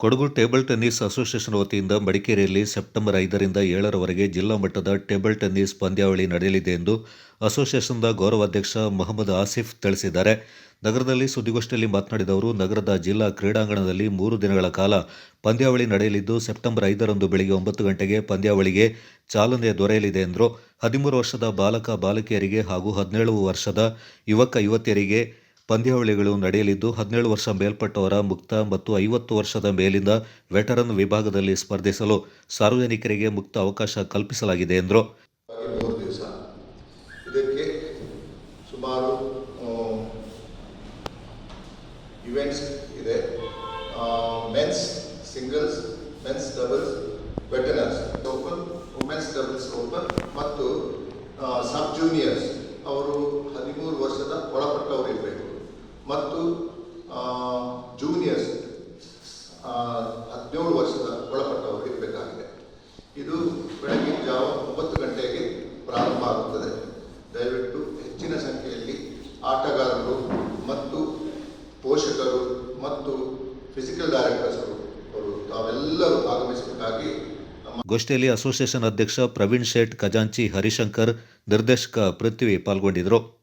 Kodagu table tennis association ವತಿಯಿಂದ ಮಡಿಕೇರಿಯಲ್ಲಿ September ಐದರಿಂದ ಏಳರವರೆಗೆ ಜಿಲ್ಲಾ ಮಟ್ಟದ ಟೇಬಲ್ ಟೆನ್ನಿಸ್ ಪಂದ್ಯಾವಳಿ ನಡೆಯಲಿದೆ ಎಂದು ಅಸೋಸಿಯೇಷನ್ದ ಗೌರವಾಧ್ಯಕ್ಷ ಮೊಹಮ್ಮದ್ ಆಸಿಫ್ ತಿಳಿಸಿದ್ದಾರೆ. ನಗರದಲ್ಲಿ ಸುದ್ದಿಗೋಷ್ಠಿಯಲ್ಲಿ ಮಾತನಾಡಿದ ಅವರು, ನಗರದ ಜಿಲ್ಲಾ ಕ್ರೀಡಾಂಗಣದಲ್ಲಿ ಮೂರು ದಿನಗಳ ಕಾಲ ಪಂದ್ಯಾವಳಿ ನಡೆಯಲಿದ್ದು, ಸೆಪ್ಟೆಂಬರ್ ಐದರಂದು ಬೆಳಗ್ಗೆ ಒಂಬತ್ತು ಗಂಟೆಗೆ ಪಂದ್ಯಾವಳಿಗೆ ಚಾಲನೆ ದೊರೆಯಲಿದೆ ಎಂದರು. ಹದಿಮೂರು ವರ್ಷದ ಬಾಲಕ, ಬಾಲಕಿಯರಿಗೆ ಹಾಗೂ ಹದಿನೇಳು ವರ್ಷದ ಯುವಕ, ಯುವತಿಯರಿಗೆ ಪಂದ್ಯಾವಳಿಗಳು ನಡೆಯಲಿದ್ದು, ಹದಿನೇಳು ವರ್ಷ ಮೇಲ್ಪಟ್ಟವರ ಮುಕ್ತ ಮತ್ತು ಐವತ್ತು ವರ್ಷದ ಮೇಲಿಂದ ವೆಟರನ್ ವಿಭಾಗದಲ್ಲಿ ಸ್ಪರ್ಧಿಸಲು ಸಾರ್ವಜನಿಕರಿಗೆ ಮುಕ್ತ ಅವಕಾಶ ಕಲ್ಪಿಸಲಾಗಿದೆ ಎಂದರು. ಮತ್ತು ಸಬ್ ಜೂನಿಯರ್ಸ್ ಅವರು ಹದಿಮೂರು ವರ್ಷದ ಒಳಪಟ್ಟವರು ಇರಬೇಕು ಮತ್ತು ಜೂನಿಯರ್ಸ್ ಹದಿನೇಳು ವರ್ಷದ ಒಳಪಟ್ಟವರು ಇರಬೇಕಾಗಿದೆ. ಇದು ಬೆಳಗಿನ ಜಾವ ಒಂಬತ್ತು ಗಂಟೆಗೆ ಪ್ರಾರಂಭ ಆಗುತ್ತದೆ. ದಯವಿಟ್ಟು ಹೆಚ್ಚಿನ ಸಂಖ್ಯೆಯಲ್ಲಿ ಆಟಗಾರರು ಮತ್ತು ಪೋಷಕರು ಮತ್ತು ಫಿಸಿಕಲ್ ಡೈರೆಕ್ಟರ್ಸ್ ಅವರು ತಾವೆಲ್ಲರೂ ಆಗಮಿಸಬೇಕಾಗಿ ಗೋಷ್ಠಿಯಲ್ಲಿ ಅಸೋಸಿಯೇಷನ್ ಅಧ್ಯಕ್ಷ ಪ್ರವೀಣ್ ಶೇಟ್, ಖಜಾಂಚಿ ಹರಿಶಂಕರ್, ನಿರ್ದೇಶಕ ಪೃಥ್ವಿ ಪಾಲ್ಗೊಂಡಿದ್ದರು.